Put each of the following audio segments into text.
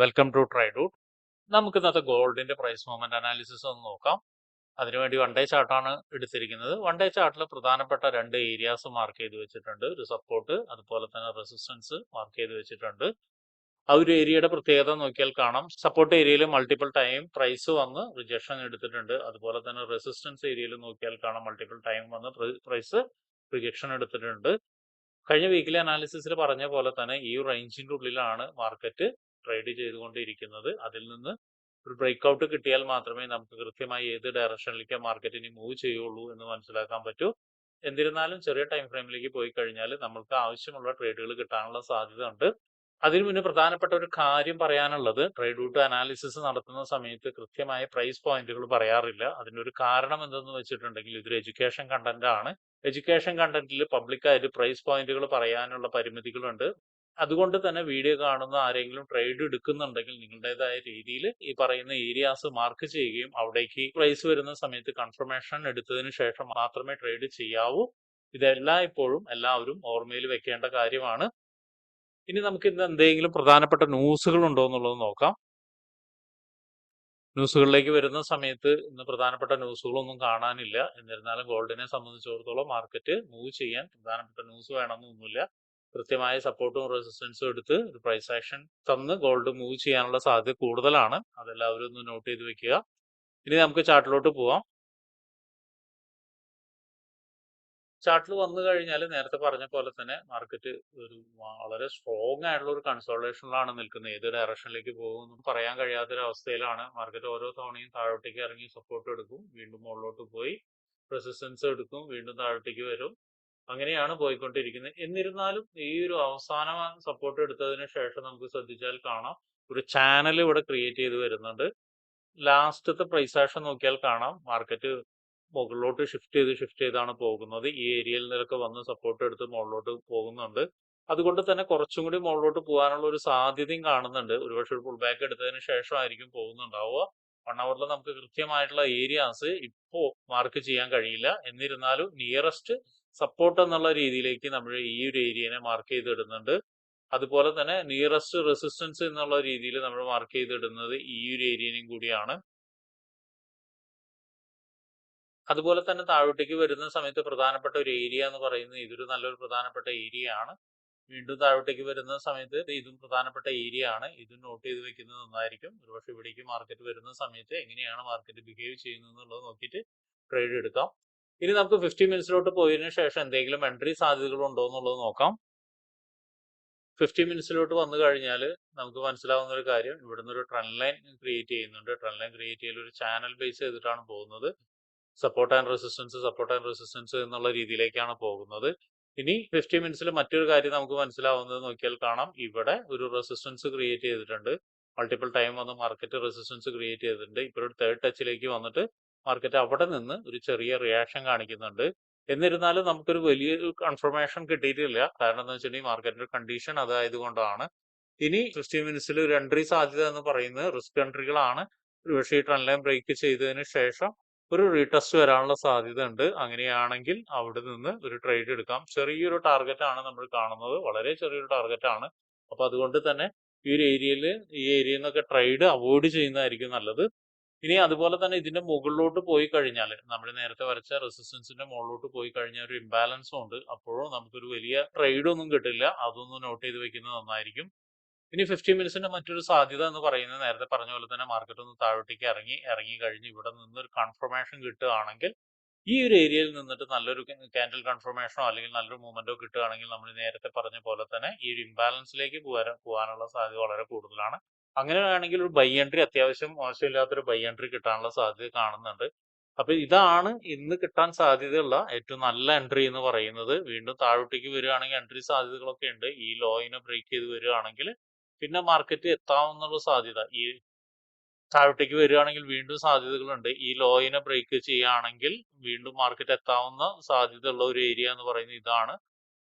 Welcome to ട്രൈഡൂട്ട് നമുക്ക് ഇന്നത്തെ ഗോൾഡിന്റെ പ്രൈസ് മൂവ്മെന്റ് അനാലിസിസ് ഒന്ന് നോക്കാം. അതിനുവേണ്ടി വൺ ഡേ ചാർട്ടാണ് എടുത്തിരിക്കുന്നത്. വൺ ഡേ ചാർട്ടിൽ പ്രധാനപ്പെട്ട രണ്ട് ഏരിയാസ് മാർക്ക് ചെയ്ത് വെച്ചിട്ടുണ്ട്. ഒരു സപ്പോർട്ട് അതുപോലെ തന്നെ റെസിസ്റ്റൻസ് മാർക്ക് ചെയ്ത് വെച്ചിട്ടുണ്ട്. ആ ഒരു ഏരിയയുടെ പ്രത്യേകത നോക്കിയാൽ കാണാം. സപ്പോർട്ട് ഏരിയയിൽ മൾട്ടിപ്പിൾ ടൈം പ്രൈസ് വന്ന് റിജക്ഷൻ എടുത്തിട്ടുണ്ട്. അതുപോലെ തന്നെ റെസിസ്റ്റൻസ് ഏരിയയിൽ നോക്കിയാൽ കാണാം മൾട്ടിപ്പിൾ ടൈം വന്ന് പ്രൈസ് റിജക്ഷൻ എടുത്തിട്ടുണ്ട്. കഴിഞ്ഞ വീക്കിലെ അനാലിസിസിൽ പറഞ്ഞ പോലെ തന്നെ ഈ റേഞ്ചിന്റെ ഉള്ളിലാണ് മാർക്കറ്റ് ട്രേഡ് ചെയ്തുകൊണ്ടിരിക്കുന്നത്. അതിൽ നിന്ന് ഒരു ബ്രേക്ക് ഔട്ട് കിട്ടിയാൽ മാത്രമേ നമുക്ക് കൃത്യമായി ഏത് ഡയറക്ഷനിലേക്ക് മാർക്കറ്റ് ഇനി മൂവ് ചെയ്യുള്ളൂ എന്ന് മനസ്സിലാക്കാൻ പറ്റൂ. എന്നിരുന്നാലും ചെറിയ ടൈം ഫ്രെയിമിലേക്ക് പോയി കഴിഞ്ഞാൽ നമ്മൾക്ക് ആവശ്യമുള്ള ട്രേഡുകൾ കിട്ടാനുള്ള സാധ്യത ഉണ്ട്. അതിനു മുന്നേ പ്രധാനപ്പെട്ട ഒരു കാര്യം പറയാനുള്ളത്. ട്രേഡ് റൂട്ട് അനാലിസിസ് നടത്തുന്ന സമയത്ത് കൃത്യമായ പ്രൈസ് പോയിന്റുകൾ പറയാറില്ല. അതിനൊരു കാരണം എന്തെന്ന് വെച്ചിട്ടുണ്ടെങ്കിൽ ഇതൊരു എഡ്യൂക്കേഷൻ കണ്ടന്റ് ആണ്. എഡ്യൂക്കേഷൻ കണ്ടന്റിൽ പബ്ലിക്കായിട്ട് പ്രൈസ് പോയിന്റുകൾ പറയാനുള്ള പരിമിതികളുണ്ട്. അതുകൊണ്ട് തന്നെ വീഡിയോ കാണുന്ന ആരെങ്കിലും ട്രേഡ് എടുക്കുന്നുണ്ടെങ്കിൽ നിങ്ങളുടേതായ രീതിയിൽ ഈ പറയുന്ന ഏരിയാസ് മാർക്ക് ചെയ്യുകയും അവിടേക്ക് പ്രൈസ് വരുന്ന സമയത്ത് കൺഫർമേഷൻ എടുത്തതിന് ശേഷം മാത്രമേ ട്രേഡ് ചെയ്യാവൂ. ഇതെല്ലാം ഇപ്പോഴും എല്ലാവരും ഓർമ്മയിൽ വെക്കേണ്ട കാര്യമാണ്. ഇനി നമുക്ക് ഇന്ന് എന്തെങ്കിലും പ്രധാനപ്പെട്ട ന്യൂസുകൾ ഉണ്ടോ എന്നുള്ളത് നോക്കാം. ന്യൂസുകളിലേക്ക് വരുന്ന സമയത്ത് ഇന്ന് പ്രധാനപ്പെട്ട ന്യൂസുകളൊന്നും കാണാനില്ല. എന്നിരുന്നാലും ഗോൾഡിനെ സംബന്ധിച്ചിടത്തോളം മാർക്കറ്റ് മൂവ് ചെയ്യാൻ പ്രധാനപ്പെട്ട ന്യൂസ് വേണമെന്നൊന്നുമില്ല. കൃത്യമായ സപ്പോർട്ടും റെസിസ്റ്റൻസും എടുത്ത് ഒരു പ്രൈസ് ആക്ഷൻ തന്ന് ഗോൾഡ് മൂവ് ചെയ്യാനുള്ള സാധ്യത കൂടുതലാണ്. അതെല്ലാവരും ഒന്ന് നോട്ട് ചെയ്ത് വെക്കുക. ഇനി നമുക്ക് ചാർട്ടിലോട്ട് പോവാം. ചാർട്ടിൽ വന്നു കഴിഞ്ഞാൽ നേരത്തെ പറഞ്ഞ പോലെ തന്നെ മാർക്കറ്റ് ഒരു വളരെ സ്ട്രോങ് ആയിട്ടുള്ള ഒരു കൺസോൾട്ടേഷനിലാണ് നിൽക്കുന്നത്. ഏത് ഡയറക്ഷനിലേക്ക് പോകുമെന്നും പറയാൻ കഴിയാത്ത ഒരു അവസ്ഥയിലാണ് മാർക്കറ്റ് ഓരോ തവണയും താഴോട്ടേക്ക് ഇറങ്ങി സപ്പോർട്ട് എടുക്കും. വീണ്ടും മുകളിലോട്ട് പോയി റെസിസ്റ്റൻസ് എടുക്കും. വീണ്ടും താഴോട്ടേക്ക് വരും. അങ്ങനെയാണ് പോയിക്കൊണ്ടിരിക്കുന്നത്. എന്നിരുന്നാലും ഈ ഒരു അവസാന സപ്പോർട്ട് എടുത്തതിന് ശേഷം നമുക്ക് ശ്രദ്ധിച്ചാൽ കാണാം. ഒരു ചാനൽ ഇവിടെ ക്രിയേറ്റ് ചെയ്ത് വരുന്നുണ്ട്. ലാസ്റ്റത്തെ പ്രൈസ് നോക്കിയാൽ കാണാം. മാർക്കറ്റ് മുകളിലോട്ട് ഷിഫ്റ്റ് ചെയ്ത് ഷിഫ്റ്റ് ചെയ്താണ് പോകുന്നത്. ഈ ഏരിയയിൽ നിന്നൊക്കെ വന്ന് സപ്പോർട്ട് എടുത്ത് മുകളിലോട്ട് പോകുന്നുണ്ട്. അതുകൊണ്ട് തന്നെ കുറച്ചും കൂടി മുകളിലോട്ട് പോകാനുള്ള ഒരു സാധ്യതയും കാണുന്നുണ്ട്. ഒരുപക്ഷെ ഒരു പുൾ ബാക്ക് എടുത്തതിന് ശേഷമായിരിക്കും പോകുന്നുണ്ടാവുക. വൺ അവറിൽ നമുക്ക് കൃത്യമായിട്ടുള്ള ഏരിയാസ് ഇപ്പോൾ മാർക്ക് ചെയ്യാൻ കഴിയില്ല. എന്നിരുന്നാലും നിയറസ്റ്റ് സപ്പോർട്ട് എന്നുള്ള രീതിയിലേക്ക് നമ്മൾ ഈ ഒരു ഏരിയനെ മാർക്ക് ചെയ്തിടുന്നുണ്ട്. അതുപോലെ തന്നെ നിയറസ്റ്റ് റെസിസ്റ്റൻസ് എന്നുള്ള രീതിയിൽ നമ്മൾ മാർക്ക് ചെയ്തിടുന്നത് ഈ ഒരു ഏരിയനെയും കൂടിയാണ്. അതുപോലെ തന്നെ താഴോട്ടേക്ക് വരുന്ന സമയത്ത് പ്രധാനപ്പെട്ട ഒരു ഏരിയ എന്ന് പറയുന്നത് ഇതൊരു നല്ലൊരു പ്രധാനപ്പെട്ട ഏരിയ ആണ്. വീണ്ടും താഴോട്ടേക്ക് വരുന്ന സമയത്ത് ഇതും പ്രധാനപ്പെട്ട ഏരിയ ആണ്. ഇതും നോട്ട് ചെയ്ത് വെക്കുന്നത് നന്നായിരിക്കും. ഒരുപക്ഷെ ഇവിടേക്ക് മാർക്കറ്റ് വരുന്ന സമയത്ത് എങ്ങനെയാണ് മാർക്കറ്റ് ബിഹേവ് ചെയ്യുന്നത് എന്നുള്ളത് നോക്കിയിട്ട് ട്രേഡ് എടുക്കാം. ഇനി നമുക്ക് ഫിഫ്റ്റി മിനിറ്റ്സിലോട്ട് പോയതിനു ശേഷം എന്തെങ്കിലും എൻട്രി സാധ്യതകൾ ഉണ്ടോ എന്നുള്ളത് നോക്കാം. ഫിഫ്റ്റി മിനിറ്റ്സിലോട്ട് വന്നു കഴിഞ്ഞാൽ നമുക്ക് മനസ്സിലാവുന്ന ഒരു കാര്യം ഇവിടുന്ന് ഒരു ട്രെൻഡ് ലൈൻ ക്രിയേറ്റ് ചെയ്യുന്നുണ്ട്. ട്രെൻഡ് ലൈൻ ക്രിയേറ്റ് ചെയ്യൽ ഒരു ചാനൽ ബേസ് ചെയ്തിട്ടാണ് പോകുന്നത്. Support and resistance support and resistance എന്നുള്ള രീതിയിലേക്കാണ് പോകുന്നത്. ഇനി ഫിഫ്റ്റി മിനിറ്റ്സിൽ മറ്റൊരു കാര്യം നമുക്ക് മനസ്സിലാവുന്നത് നോക്കിയാൽ കാണാം. ഇവിടെ ഒരു റെസിസ്റ്റൻസ് ക്രിയേറ്റ് ചെയ്തിട്ടുണ്ട്. മൾട്ടിപ്പിൾ ടൈം വന്ന് മാർക്കറ്റ് റെസിസ്റ്റൻസ് ക്രിയേറ്റ് ചെയ്തിട്ടുണ്ട്. ഇപ്പോൾ ഒരു തേർഡ് ടച്ചിലേക്ക് വന്നിട്ട് മാർക്കറ്റ് അവിടെ നിന്ന് ഒരു ചെറിയ റിയാക്ഷൻ കാണിക്കുന്നുണ്ട്. എന്നിരുന്നാലും നമുക്കൊരു വലിയ കൺഫർമേഷൻ കിട്ടിയിട്ടില്ല. കാരണം എന്താ വെച്ചിട്ടുണ്ടെങ്കിൽ മാർക്കറ്റിന്റെ കണ്ടീഷൻ അതായതുകൊണ്ടാണ്. ഇനി ഫിഫ്റ്റി മിനിറ്റ്സിൽ ഒരു എൻട്രി സാധ്യത എന്ന് പറയുന്നത് റിസ്ക് എൻട്രികളാണ് ഒരുപക്ഷെ ഈ ട്രെൻഡ് ലൈൻ ബ്രേക്ക് ചെയ്തതിന് ശേഷം ഒരു റീടെസ്റ്റ് വരാനുള്ള സാധ്യത ഉണ്ട് അങ്ങനെയാണെങ്കിൽ അവിടെ നിന്ന് ഒരു ട്രേഡ് എടുക്കാം. ചെറിയൊരു ടാർഗറ്റ് ആണ് നമ്മൾ കാണുന്നത്. വളരെ ചെറിയൊരു ടാർഗറ്റ് ആണ്. അപ്പൊ അതുകൊണ്ട് തന്നെ ഈ ഒരു ഏരിയയിൽ ഈ ഏരിയയിൽ നിന്നൊക്കെ ട്രേഡ് അവോയ്ഡ് ചെയ്യുന്നതായിരിക്കും നല്ലത്. ഇനി അതുപോലെ തന്നെ ഇതിന്റെ മുകളിലോട്ട് പോയി കഴിഞ്ഞാൽ നമ്മൾ നേരത്തെ വരച്ച റെസിസ്റ്റൻസിന്റെ മുകളിലോട്ട് പോയി കഴിഞ്ഞാൽ ഒരു ഇംബാലൻസും ഉണ്ട്. അപ്പോഴും നമുക്കൊരു വലിയ ട്രേഡ് ഒന്നും കിട്ടില്ല. അതൊന്നും നോട്ട് ചെയ്ത് വെക്കുന്നത് നന്നായിരിക്കും. ഇനി ഫിഫ്റ്റി മിനിറ്റ്സിന്റെ മറ്റൊരു സാധ്യത എന്ന് പറയുന്നത് നേരത്തെ പറഞ്ഞ പോലെ തന്നെ മാർക്കറ്റ് ഒന്ന് താഴോട്ടേക്ക് ഇറങ്ങി ഇറങ്ങി കഴിഞ്ഞ് ഇവിടെ നിന്ന് ഒരു കൺഫർമേഷൻ കിട്ടുകയാണെങ്കിൽ ഈ ഒരു ഏരിയയിൽ നിന്നിട്ട് നല്ലൊരു ക്യാൻഡൽ കൺഫർമേഷനോ അല്ലെങ്കിൽ നല്ലൊരു മൂവ്മെന്റോ കിട്ടുകയാണെങ്കിൽ നമ്മൾ നേരത്തെ പറഞ്ഞ പോലെ തന്നെ ഈ ഒരു ഇംബാലൻസിലേക്ക് പോകാൻ പോകാനുള്ള സാധ്യത വളരെ കൂടുതലാണ്. അങ്ങനെയാണെങ്കിൽ ഒരു ബൈ എൻട്രി അത്യാവശ്യം മോശമില്ലാത്തൊരു ബൈ എൻട്രി കിട്ടാനുള്ള സാധ്യത കാണുന്നുണ്ട്. അപ്പൊ ഇതാണ് ഇന്ന് കിട്ടാൻ സാധ്യതയുള്ള ഏറ്റവും നല്ല എൻട്രി എന്ന് പറയുന്നത്. വീണ്ടും താഴോട്ടേക്ക് വരികയാണെങ്കിൽ എൻട്രി സാധ്യതകളൊക്കെ ഉണ്ട്. ഈ ലോയിനെ ബ്രേക്ക് ചെയ്ത് വരികയാണെങ്കിൽ പിന്നെ മാർക്കറ്റ് എത്താവുന്നുള്ള സാധ്യത. ഈ താഴോട്ടേക്ക് വരികയാണെങ്കിൽ വീണ്ടും സാധ്യതകളുണ്ട്. ഈ ലോയിനെ ബ്രേക്ക് ചെയ്യുകയാണെങ്കിൽ വീണ്ടും മാർക്കറ്റ് എത്താവുന്ന സാധ്യതയുള്ള ഒരു ഏരിയ എന്ന് പറയുന്നത് ഇതാണ്.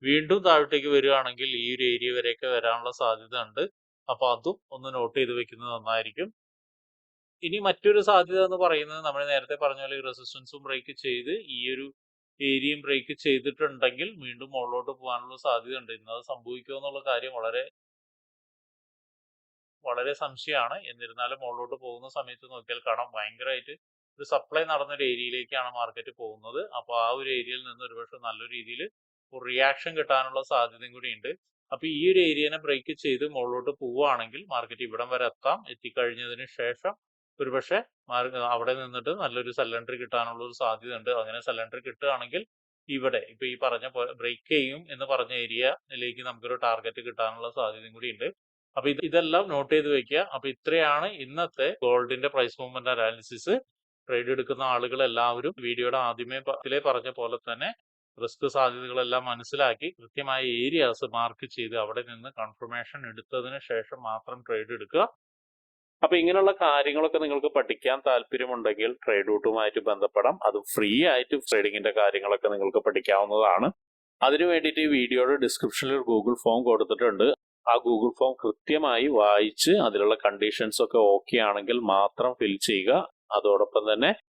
വീണ്ടും താഴോട്ടേക്ക് വരികയാണെങ്കിൽ ഈ ഒരു ഏരിയ വരെയൊക്കെ വരാനുള്ള സാധ്യത ഉണ്ട് അപ്പൊ അതും ഒന്ന് നോട്ട് ചെയ്ത് വെക്കുന്നത് നന്നായിരിക്കും. ഇനി മറ്റൊരു സാധ്യത എന്ന് പറയുന്നത് നമ്മൾ നേരത്തെ പറഞ്ഞ പോലെ റെസിസ്റ്റൻസും ബ്രേക്ക് ചെയ്ത് ഈ ഒരു ഏരിയയും ബ്രേക്ക് ചെയ്തിട്ടുണ്ടെങ്കിൽ വീണ്ടും മുകളിലോട്ട് പോകാനുള്ള സാധ്യത ഉണ്ട് ഇന്നത് സംഭവിക്കുമോ എന്നുള്ള കാര്യം വളരെ വളരെ സംശയമാണ്. എന്നിരുന്നാലും മുകളിലോട്ട് പോകുന്ന സമയത്ത് നോക്കിയാൽ കാണാം ഭയങ്കരമായിട്ട് ഒരു സപ്ലൈ നടന്നൊരു ഏരിയയിലേക്കാണ് മാർക്കറ്റ് പോകുന്നത്. അപ്പോൾ ആ ഒരു ഏരിയയിൽ നിന്ന് ഒരുപക്ഷെ നല്ല രീതിയിൽ റിയാക്ഷൻ കിട്ടാനുള്ള സാധ്യതയും കൂടി ഉണ്ട്. അപ്പൊ ഈ ഒരു ഏരിയനെ ബ്രേക്ക് ചെയ്ത് മുകളിലോട്ട് പോവുകയാണെങ്കിൽ മാർക്കറ്റ് ഇവിടം വരെ എത്താം. എത്തിക്കഴിഞ്ഞതിന് ശേഷം ഒരുപക്ഷെ അവിടെ നിന്നിട്ട് നല്ലൊരു സെല്ലൻട്രി കിട്ടാനുള്ള ഒരു സാധ്യത ഉണ്ട് അങ്ങനെ സെല്ലൻട്രി കിട്ടുകയാണെങ്കിൽ ഇവിടെ ഇപ്പൊ ഈ പറഞ്ഞ ബ്രേക്ക് ചെയ്യും എന്ന് പറഞ്ഞ ഏരിയയിലേക്ക് നമുക്കൊരു ടാർഗറ്റ് കിട്ടാനുള്ള സാധ്യതയും കൂടി ഉണ്ട്. അപ്പൊ ഇത് ഇതെല്ലാം നോട്ട് ചെയ്ത് വെക്കുക. അപ്പൊ ഇത്രയാണ് ഇന്നത്തെ ഗോൾഡിന്റെ പ്രൈസ് മൂവ്മെന്റ് അനാലിസിസ് ട്രേഡ് എടുക്കുന്ന ആളുകൾ എല്ലാവരും വീഡിയോയുടെ ആദ്യമേ പറഞ്ഞ പോലെ തന്നെ റിസ്ക് സാധ്യതകളെല്ലാം മനസ്സിലാക്കി കൃത്യമായ ഏരിയാസ് മാർക്ക് ചെയ്ത് അവിടെ നിന്ന് കൺഫർമേഷൻ എടുത്തതിന് ശേഷം മാത്രം ട്രേഡ് എടുക്കുക. അപ്പൊ ഇങ്ങനെയുള്ള കാര്യങ്ങളൊക്കെ നിങ്ങൾക്ക് പഠിക്കാൻ താല്പര്യമുണ്ടെങ്കിൽ ട്രേഡ് റൂട്ടുമായിട്ട് ബന്ധപ്പെടാം. അത് ഫ്രീ ആയിട്ട് ട്രേഡിങ്ങിന്റെ കാര്യങ്ങളൊക്കെ നിങ്ങൾക്ക് പഠിക്കാവുന്നതാണ്. അതിനു വേണ്ടിയിട്ട് ഈ വീഡിയോയുടെ ഡിസ്ക്രിപ്ഷനിൽ ഒരു ഗൂഗിൾ ഫോം കൊടുത്തിട്ടുണ്ട്. ആ ഗൂഗിൾ ഫോം കൃത്യമായി വായിച്ച് അതിലുള്ള കണ്ടീഷൻസ് ഒക്കെ ഓക്കെ ആണെങ്കിൽ മാത്രം ഫിൽ ചെയ്യുക. അതോടൊപ്പം തന്നെ